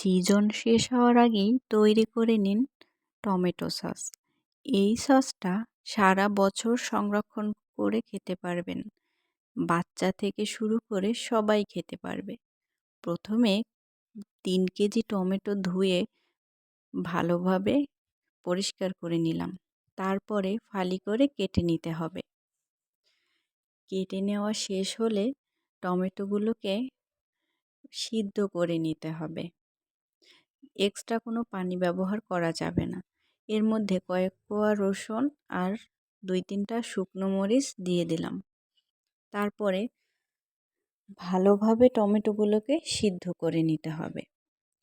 Season শেষ হওয়ার আগেই তৈরি করে নিন টমেটো সস। এই সসটা সারা বছর সংরক্ষণ করে খেতে পারবেন। বাচ্চা থেকে শুরু করে সবাই খেতে পারবে। প্রথমে তিন কেজি টমেটো ধুয়ে ভালোভাবে পরিষ্কার করে নিলাম। তারপরে ফালি করে কেটে নিতে হবে। কেটে নেওয়া শেষ হলে টমেটোগুলোকে সিদ্ধ করে নিতে হবে। এক্সট্রা কোনো পানি ব্যবহার করা যাবে না। এর মধ্যে কয়েক কোয়া রসুন আর দুই তিনটা শুকনো মরিচ দিয়ে দিলাম। তারপরে ভালোভাবে টমেটোগুলোকে সিদ্ধ করে নিতে হবে।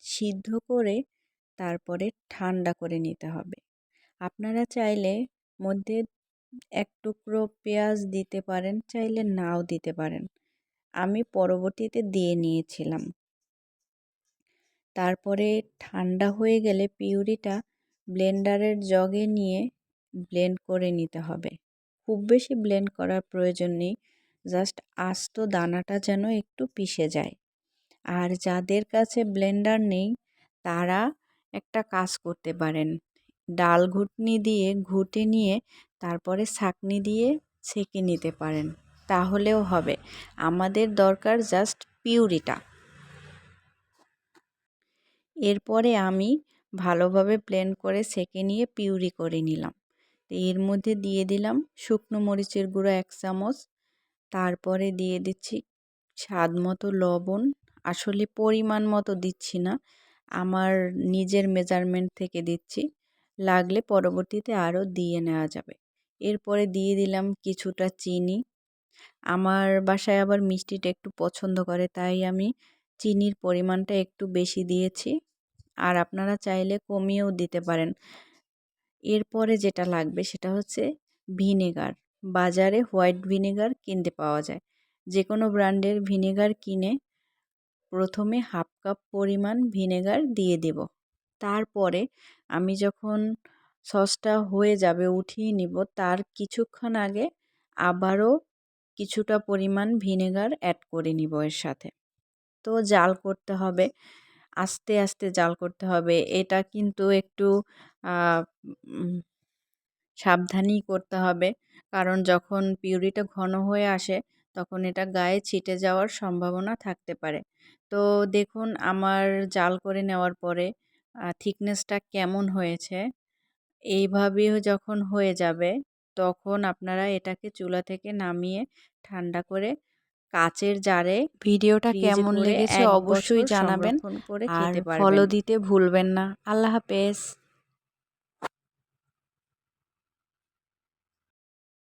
সিদ্ধ করে তারপরে ঠান্ডা করে নিতে হবে। আপনারা চাইলে মধ্যে এক টুকরো পেঁয়াজ দিতে পারেন, চাইলে নাও দিতে পারেন। আমি পরবর্তীতে দিয়ে নিয়েছিলাম। তারপরে ঠান্ডা হয়ে গেলে পিউরিটা ব্লেন্ডারের জগে নিয়ে ব্লেন্ড করে নিতে হবে। খুব বেশি ব্লেন্ড করার প্রয়োজন নেই, জাস্ট আস্ত দানাটা যেন একটু পিষে যায়। আর যাদের কাছে ব্লেন্ডার নেই, তারা একটা কাজ করতে পারেন। ডাল ঘুটনি দিয়ে ঘুটে নিয়ে তারপরে ছাকনি দিয়ে ছেঁকে নিতে পারেন। তাহলেও হবে। আমাদের দরকার জাস্ট পিউরিটা। এরপরে আমি ভালোভাবে প্লেন করে সেকে নিয়ে পিউরি করে নিলাম। এর মধ্যে দিয়ে দিলাম শুকনো মরিচের গুঁড়ো এক চামচ, তারপরে দিয়ে দিচ্ছি স্বাদ মতো লবণ। আসলে পরিমাণ মতো দিচ্ছি না, আমার নিজের মেজারমেন্ট থেকে দিচ্ছি, লাগলে পরবর্তীতে আরও দিয়ে নেওয়া যাবে। এরপরে দিয়ে দিলাম কিছুটা চিনি। আমার বাসায় আবার মিষ্টিটা একটু পছন্দ করে, তাই আমি চিনির পরিমাণটা একটু বেশি দিয়েছি। আর আপনারা চাইলে কমিয়েও দিতে পারেন। এরপরে যেটা লাগবে সেটা হচ্ছে ভিনেগার। বাজারে হোয়াইট ভিনেগার কিনতে পাওয়া যায়। যে কোনো ব্র্যান্ডের ভিনেগার কিনে প্রথমে হাফ কাপ পরিমাণ ভিনেগার দিয়ে দেব। তারপরে আমি যখন সসটা হয়ে যাবে উঠিয়ে নিব, তার কিছুক্ষণ আগে আবারও কিছুটা পরিমাণ ভিনেগার অ্যাড করে নিব এর সাথে। তো জাল করতে হবে। আস্তে আস্তে জাল করতে হবে। এটা কিন্তু একটু সাবধানেই করতে হবে। কারণ যখন পিউরিটা ঘন হয়ে আসে, তখন এটা গায়ে ছিটে যাওয়ার সম্ভাবনা থাকতে পারে। তো দেখুন, আমার জাল করে নেওয়ার পরে থিকনেসটা কেমন হয়েছে? এইভাবেও যখন হয়ে যাবে, তখন আপনারা এটাকে চুলা থেকে নামিয়ে ঠান্ডা করে কাচের জারে ভিডিওটা কেমন লেগেছে অবশ্যই জানাবেন। আর ফলো দিতে ভুলবেন না। আল্লাহ হাফেজ।